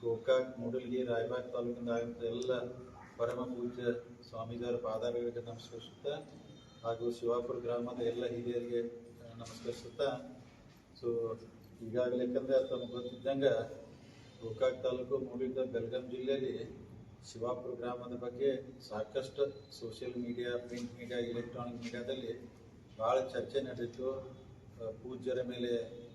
ಗೋಕಾಕ್ ಮೂಡಲ್ಗಿ ರಾಯಬಾಗ್ ತಾಲೂಕಿಂದ ಆಗಿದ್ದ ಎಲ್ಲ ಪರಮ ಪೂಜ್ಯ ಸ್ವಾಮೀಜಿಯವರ ಪಾದಾರಗಳಿಗೆ ನಮಸ್ಕರಿಸುತ್ತಾ ಹಾಗೂ ಶಿವಾಪುರ ಗ್ರಾಮದ ಎಲ್ಲ ಹಿರಿಯರಿಗೆ ನಮಸ್ಕರಿಸುತ್ತ. ಸೊ ಈಗಾಗಲೇ ಯಾಕಂದ್ರೆ ತಮಗೆ ಗೊತ್ತಿದ್ದಂಗೆ ಗೋಕಾಕ್ ತಾಲೂಕು ಮೂಡಿದ್ದ ಬೆಳಗಾಂ ಜಿಲ್ಲೆಯಲ್ಲಿ ಶಿವಾಪುರ ಗ್ರಾಮದ ಬಗ್ಗೆ ಸಾಕಷ್ಟು social media print media electronic ಮೀಡಿಯಾದಲ್ಲಿ ಭಾಳ ಚರ್ಚೆ ನಡೆದಿತ್ತು. ಆ, ಪೂಜ್ಯರ ಮೇಲೆ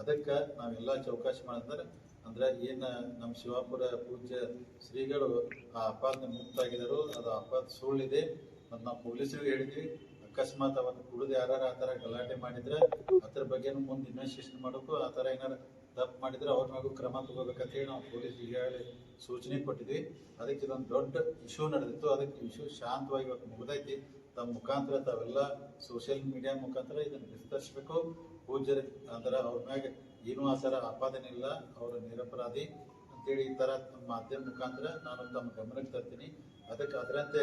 ಅದಕ್ಕೆ ನಾವೆಲ್ಲ ಚೌಕಾಶಿ ಮಾಡಿದ್ರೆ ಅಂದ್ರೆ ಏನು ನಮ್ಮ ಶಿವಾಪುರ ಪೂಜ್ಯ ಶ್ರೀಗಳು ಆ ಅಪಾದ ಮುಕ್ತಾಗಿದ್ದರು, ಅದು ಅಪಾದ ಸುಳ್ಳಿದೆ. ಮತ್ತು ನಾವು ಪೊಲೀಸರಿಗೆ ಹೇಳಿದ್ವಿ, ಅಕಸ್ಮಾತ್ ಅವತ್ತು ಕುಡಿದು ಯಾರು ಆ ಥರ ಗಲಾಟೆ ಮಾಡಿದ್ರೆ, ಅದ್ರ ಬಗ್ಗೆನೂ ಮುಂದೆ ಇನ್ವೆಸ್ಟಿಗೇಷನ್ ಮಾಡಬೇಕು, ಆ ಥರ ಏನಾರು ತಪ್ಪು ಮಾಡಿದ್ರೆ ಅವ್ರ ಮೇಲೂ ಕ್ರಮ ತಗೋಬೇಕಂತ ಹೇಳಿ ನಾವು ಪೊಲೀಸ್ ಈಗಾಗಲೇ ಸೂಚನೆ ಕೊಟ್ಟಿದ್ವಿ. ಅದಕ್ಕೆ ಇದೊಂದು ದೊಡ್ಡ ಇಶ್ಯೂ ನಡೆದಿತ್ತು. ಅದಕ್ಕೆ ಇಶ್ಯೂ ಶಾಂತವಾಗಿ ಇವತ್ತು ಮುಗ್ದೈತಿ. ತಮ್ಮ ಮುಖಾಂತರ ತಾವೆಲ್ಲ ಸೋಷಿಯಲ್ ಮೀಡಿಯಾ ಮುಖಾಂತರ ಇದನ್ನು ವಿಸ್ತರಿಸಬೇಕು ಪೂಜ್ಯರ ಅಂದ್ರೆ ಅವ್ರ ಮ್ಯಾಗ ಏನೂ ಆ ಆಪಾದನೆ ಇಲ್ಲ, ಅವರು ನಿರಪರಾಧಿ ಅಂತೇಳಿ ಈ ಥರ ಮಾಧ್ಯಮ ಮುಖಾಂತರ ನಾನು ತಮ್ಮ ಗಮನಕ್ಕೆ ತರ್ತೀನಿ. ಅದಕ್ಕೆ ಅದರಂತೆ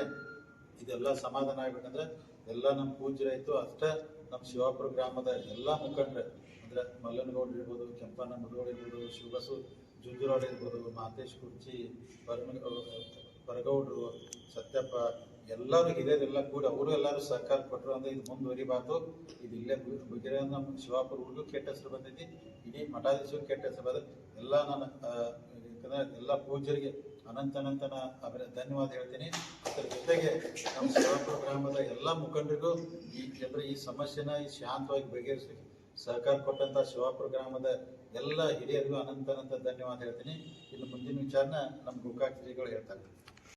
ಇದೆಲ್ಲ ಸಮಾಧಾನ ಆಗ್ಬೇಕಂದ್ರೆ ಎಲ್ಲ ನಮ್ಮ ಪೂಜ್ಯರಾಯ್ತು ಅಷ್ಟೇ ನಮ್ಮ ಶಿವಾಪುರ ಗ್ರಾಮದ ಎಲ್ಲ ಮುಖಂಡರು, ಅಂದ್ರೆ ಮಲ್ಲನಗೌಡ್ರು ಇರ್ಬೋದು, ಕೆಂಪಣ್ಣ ಮುದಗೌಡ ಇರ್ಬೋದು, ಶಿವಬಸು ಜುಂಜುರಾಡ್ ಇರ್ಬೋದು, ಮಾತೇಶ್ ಕುರ್ಚಿ, ಪರಮ, ಪರಗೌಡ್ರು, ಸತ್ಯಪ್ಪ ಎಲ್ಲರೂ ಹಿರಿಯರೆಲ್ಲ ಕೂಡ. ಅವರು ಎಲ್ಲರೂ ಸಹಕಾರ ಕೊಟ್ಟರು ಅಂದ್ರೆ ಇದು ಮುಂದುವರಿಬಾರ್ದು. ಇದು ಇಲ್ಲೇ ಬಗೆರೆ ನಮ್ಮ ಶಿವಾಪುರ ಊರಿಗೂ ಕೆಟ್ಟ ಹೆಸರು ಬಂದೈತಿ. ಇಡೀ ಮಠಾಧೀಶರು ಕೆಟ್ಟ ಹೆಸರು ಬಂದ ಎಲ್ಲ ನನ್ನ ಎಲ್ಲ ಪೂಜ್ಯರಿಗೆ ಅನಂತ ಅನಂತನ ಅವರ ಧನ್ಯವಾದ ಹೇಳ್ತೀನಿ. ಅದರ ಜೊತೆಗೆ ನಮ್ಮ ಶಿವಾಪುರ ಗ್ರಾಮದ ಎಲ್ಲ ಮುಖಂಡರಿಗೂ ಈ ಅಂದರೆ ಈ ಸಮಸ್ಯೆನ ಈ ಶಾಂತವಾಗಿ ಬಗೆಹರಿಸಿ ಸಹಕಾರ ಕೊಟ್ಟಂತ ಶಿವಾಪುರ ಗ್ರಾಮದ ಎಲ್ಲ ಹಿರಿಯರಿಗೂ ಅನಂತ ಅನಂತ ಧನ್ಯವಾದ ಹೇಳ್ತೀನಿ. ಇನ್ನು ಮುಂದಿನ ವಿಚಾರನ ನಮ್ಮ ಗೋಕಾಕ್ ಹೇಳ್ತಾರೆ.